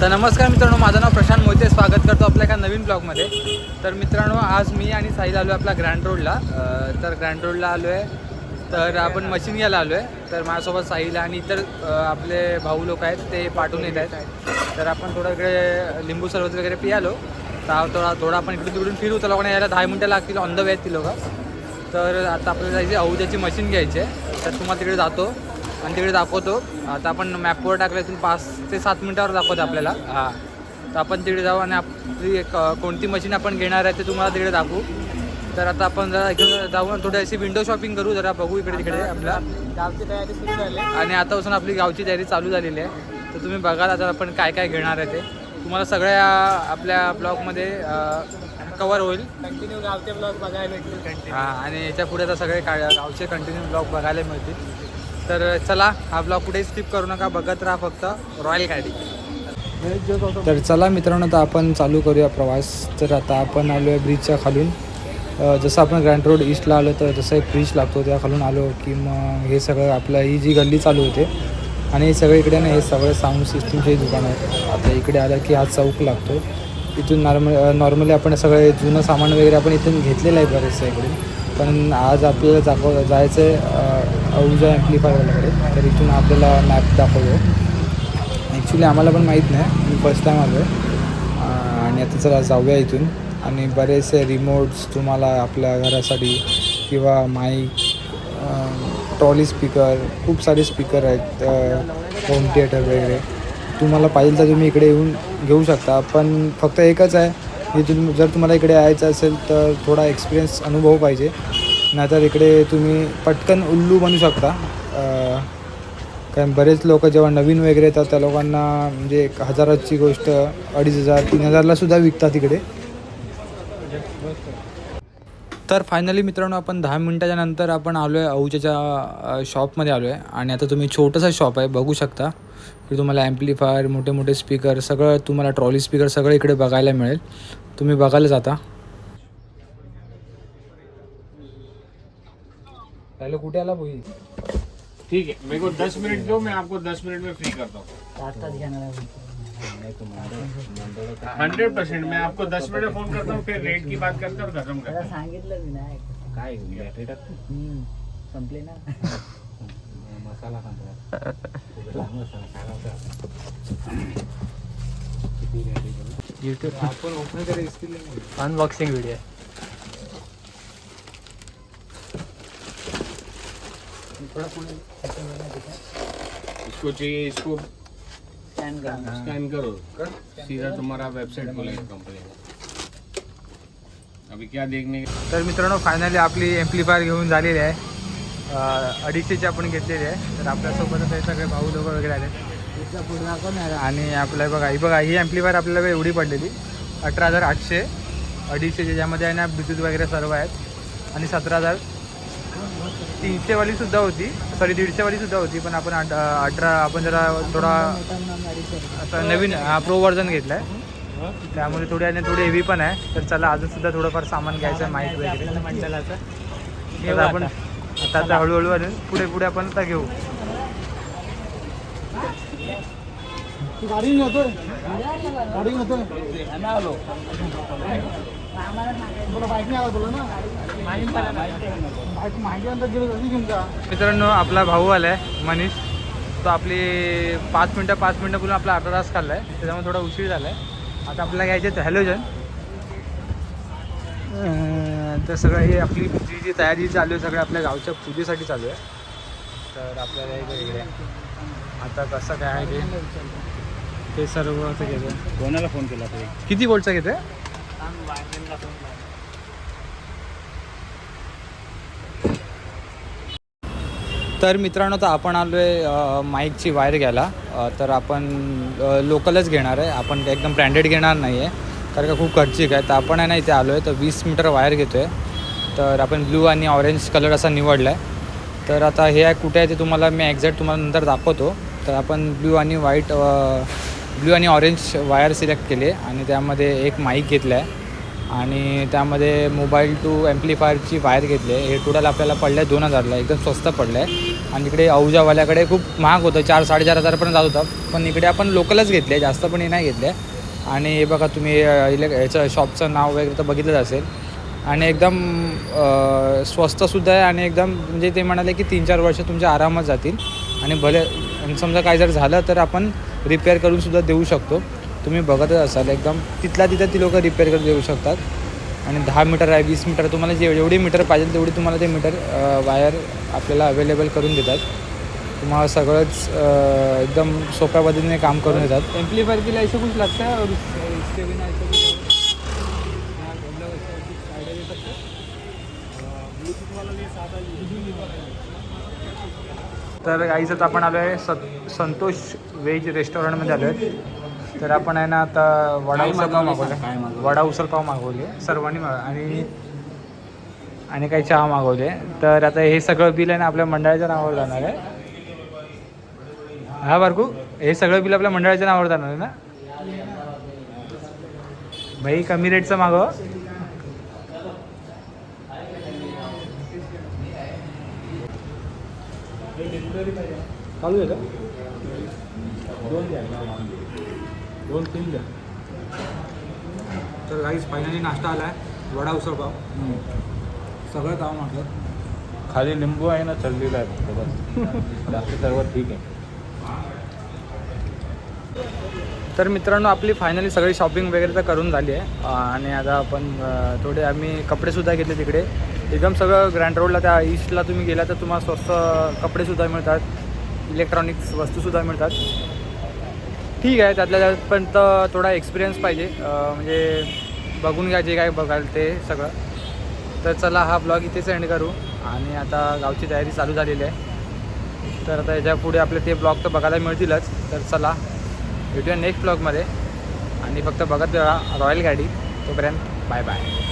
तर नमस्कार मित्रांनो माझं नाव प्रशांत मोहिते. स्वागत करतो आपल्या एका नवीन ब्लॉगमध्ये. तर मित्रांनो आज मी आणि साहिल आलो आहे आपला ग्रँड रोडला तर ग्रँड रोडला आलो आहे तर आपण मशीन घ्यायला आलो आहे तर माझ्यासोबत साहिल आणि इतर आपले भाऊ लोक आहेत ते पाठवून येत आहेत. तर आपण थोडं इकडे लिंबू सरबत वगैरे पियालो. तर थोडा थोडा आपण इकडून तिकडून फिरू. तर लोकांना यायला दहा मिनटं लागतील. ऑन द वे आहेत ती लोकं. तर आता आपल्याला जायची अहुद्याची मशीन घ्यायची आहे. तर तुम्हाला तिकडे जातो. आणि तिकडे दाखवतो. आता आपण मॅपवर टाकलं इथून पाच ते सात मिनटावर दाखवतो आपल्याला. हां. तर आपण तिकडे जाऊ आणि आपली एक कोणती मशीन आपण घेणार आहे ते तुम्हाला तिकडे दाखवू. तर आता आपण जरा इकडे जाऊ आणि थोडी अशी विंडो शॉपिंग करू जरा बघू इकडे तिकडे आपल्या गावची तयारी सुरू झाली आणि आतापासून आपली गावची तयारी चालू झालेली आहे. तर तुम्ही बघाल आता आपण काय काय घेणार आहे ते. तुम्हाला सगळ्या आपल्या ब्लॉगमध्ये कवर होईल. कंटिन्यू गावचे ब्लॉग बघायला भेटतील. हां आणि याच्यापुढे आता सगळे गावचे कंटिन्यू ब्लॉग बघायला मिळतील. तर चला हा ब्लॉग कुठेही स्किप करू नका बघत राहा फक्त रॉयल गाडी तर चला मित्रांनो तर आपण चालू करूया प्रवास. तर आता आपण आलो आहे ब्रिजच्या खालून. जसं आपण ग्रँड रोड ईस्टला आलो तर जसं एक ब्रिज लागतो त्या खालून आलो की मग हे सगळं आपलं ही जी गल्ली चालू होते. आणि हे सगळे इकडे ना हे सगळं साऊंड सिस्टीमचे दुकान आहे. आता इकडे आलं की हा चौक लागतो. इथून नॉर्मल नॉर्मली आपण सगळे जुनं सामान वगैरे आपण इथून घेतलेलं आहे बरेचसं इकडे पण आज आपल्याला दाखव जायचं आहे उजा ॲम्प्लिफायरकडे तर इथून आपल्याला मॅप दाखवतो. ॲक्च्युली आम्हाला पण माहीत नाही. मी फर्स्ट टाईम आलो आहे आणि आता चला जाऊया इथून. आणि बरेचसे रिमोट्स तुम्हाला आपल्या घरासाठी किंवा माईक ट्रॉली स्पीकर खूप सारे स्पीकर आहेत होम थिएटर वगैरे. तुम्हाला पाहिजे तर तुम्ही इकडे येऊन घेऊ शकता. पण फक्त एकच आहे की तुम्ही जर तुम्हाला इकडे यायचं असेल तर थोडा एक्सपिरियन्स अनुभव पाहिजे. नाहीतर इकडे तुम्ही पटकन उल्लू बनू शकता. कारण बरेच लोक जेव्हा नवीन वगैरे येतात त्या लोकांना म्हणजे एक हजाराची गोष्ट अडीच हजार तीन हजारला सुद्धा विकतात इकडे. तर फायनली मित्रांनो आपण दहा मिनटाच्या नंतर आपण आलो आहे अहुच्याच्या शॉपमध्ये आलो आहे आणि आता तुम्ही छोटंसं शॉप आहे बघू शकता. की तुम्हाला ॲम्प्लिफायर मोठे मोठे स्पीकर सगळं तुम्हाला ट्रॉली स्पीकर सगळं इकडे बघायला मिळेल. तुम्ही बघायला जाता हॅलो कुठे आला भाई? ठीक है मेरे को दस मिनट दो मैं आपको दस मिनट में फ्री करता हूँ। हंड्रेड परसेंट मैं आपको दस मिनट में फ़ोन करता हूँ फिर रेट की बात करते हैं और खत्म करते हैं। सांगितलं मी नाही काय बॅटरी हम्म, संपले ना। मसाला आपण ओपन करायचं अनबॉक्सिंग व्हिडिओ इसको चाहिए इसको? स्कॅन करा। स्कैन करो। सीधा तुम्हारा वेबसाइट खोलेगा कंपनी अभी क्या देखने तर मित्रांनो फायनली आपली एम्प्लिफायर घेऊन झालेली आहे. अडीचशेची आपण घेतलेली आहे. तर आपल्यासोबत आता हे सगळे भाऊ लोक वगैरे आले. आणि आपल्या बघा ही बघा ही एम्प्लिफायर आपल्याला एवढी पडलेली. अठरा हजार आठशे अडीचशे ज्याच्यामध्ये आहे ना ब्लूटूथ वगैरे सर्व आहेत. आणि सतरा हजार तीनशेवाली सुद्धा होती. सॉरी दीडशेवाली सुद्धा होती पण आपण अठ- अठरा आपण जरा थोडा आता नवीन प्रो व्हर्जन घेतला आहे त्यामुळे थोडी आणि थोडी हेवी पण आहे. तर चला अजून सुद्धा थोडंफार सामान घ्यायचं आहे माहीत वगैरे. आपण आता. आता हळूहळू आणि पुढे पुढे आपण आता घेऊ. गाडी नव्हतोय गाडी नव्हतोय मित्रांनो आपला भाऊ आलाय मनीष. तो आपली पाच मिनटं पाच मिनटं बोलून आपला अर्धा तास खाल्लाय. त्याच्यामुळे थोडा उशीर झालाय. आता आपल्याला घ्यायचे हॅलोजन तर सगळं हे आपली जी जी तयारी चालू आहे सगळं आपल्या गावच्या पूजेसाठी चालू आहे. तर आपल्याला हे इकडे. आता कसं काय आहे ते? ते सर्व असं घ्यायचं कोणाला फोन केला तरी? किती वोल्टचं घेतं तर मित्रांनो तर आपण आलो आहे माईकची वायर घ्यायला. तर आपण लोकलच घेणार आहे. आपण ते एकदम ब्रँडेड घेणार नाही आहे कारण का खूप खर्चिक आहे. तर आपण आहे ना इथे आलो आहे तर वीस मीटर वायर घेतो आहे तर आपण ब्लू आणि ऑरेंज कलर असा निवडला आहे तर आता हे आहे कुठे आहे ते तुम्हाला मी एक्झॅक्ट तुम्हाला नंतर दाखवतो. तर आपण ब्ल्यू आणि व्हाईट ब्ल्यू आणि ऑरेंज वायर सिलेक्ट केले आणि त्यामध्ये एक माईक घेतला आहे आणि त्यामध्ये मोबाईल टू ॲम्प्लिफायरची वायर घेतली आहे. हे टोटल आपल्याला पडलं आहे दोन हजारला. एकदम स्वस्त पडलं आहे आणि इकडे औजावाल्याकडे खूप महाग होतं. चार साडेचार हजारपर्यंत जात होता. पण इकडे आपण लोकलच घेतले जास्त पण हे नाही घेतले. आणि हे बघा तुम्ही अ, इले याचं शॉपचं नाव वगैरे तर बघितलंच असेल. आणि एकदम स्वस्तसुद्धा आहे. आणि एकदम म्हणजे ते म्हणाले की तीन चार वर्ष तुमच्या आरामात जातील. आणि भले आणि समजा काय जर झालं तर आपण रिपेअर करून सुद्धा देऊ शकतो. तुम्ही बघतच असाल एकदम तिथल्या तिथं ती लोक रिपेअर करून देऊ शकतात. आणि दहा मीटर आहे वीस मीटर तुम्हाला जे जेवढी मीटर पाहिजे तेवढी तुम्हाला ते मीटर वायर आपल्याला अवेलेबल करून देतात. तुम्हाला सगळंच एकदम सोप्या पद्धतीने काम करून देतात. एम्प्लिफायर के लिए ऐसा कुछ लगता? है और बिना तर गाईचं आपण आलो आहे संतोष व्हेज रेस्टॉरंटमध्ये आलो आहे तर आपण आहे ना आता वडा उसळ पाव मागवले वडा उसळ पाव मागवले सर्वांनी माग आणि आणि काही चहा मागवले. तर आता हे सगळं बिल आहे ना आपल्या मंडळाच्या नावावर जाणार आहे. हा बारकू हे सगळं बिल आपल्या मंडळाच्या नावावर जाणार आहे ना? भाई कमी रेटचं मागव. चालू आहे का? दोन द्या. दोन तीन द्या. तर गाईज फायनली नाश्ता आला आहे वडा उसळ पाव. सगळं काम म्हटलं. खाली लिंबू आहे ना चललेला आहे फक्त बस. बाकी सर्व ठीक आहे. तर मित्रांनो आपली फायनली सगळी शॉपिंग वगैरे तर करून झाली आहे. आणि आता आपण थोडे आम्ही कपडेसुद्धा घेतले तिकडे. एकदम सगळं ग्रँड रोडला त्या ईस्टला तुम्ही गेला तर तुम्हाला स्वस्त कपडेसुद्धा मिळतात. इलेक्ट्रॉनिक्स वस्तूसुद्धा मिळतात. ठीक आहे त्यातल्या त्यात पण तर थोडा एक्सपिरियन्स पाहिजे. म्हणजे बघून घ्या जे काय बघाल ते सगळं. तर चला हा ब्लॉग इथेच एंड करू. आणि आता गावची तयारी चालू झालेली आहे. तर आता याच्यापुढे आपले ते ब्लॉग तर बघायला मिळतीलच. तर चला भेटूया नेक्स्ट ब्लॉगमध्ये आणि फक्त बघत राहा रॉयल गाडी तोपर्यंत बाय बाय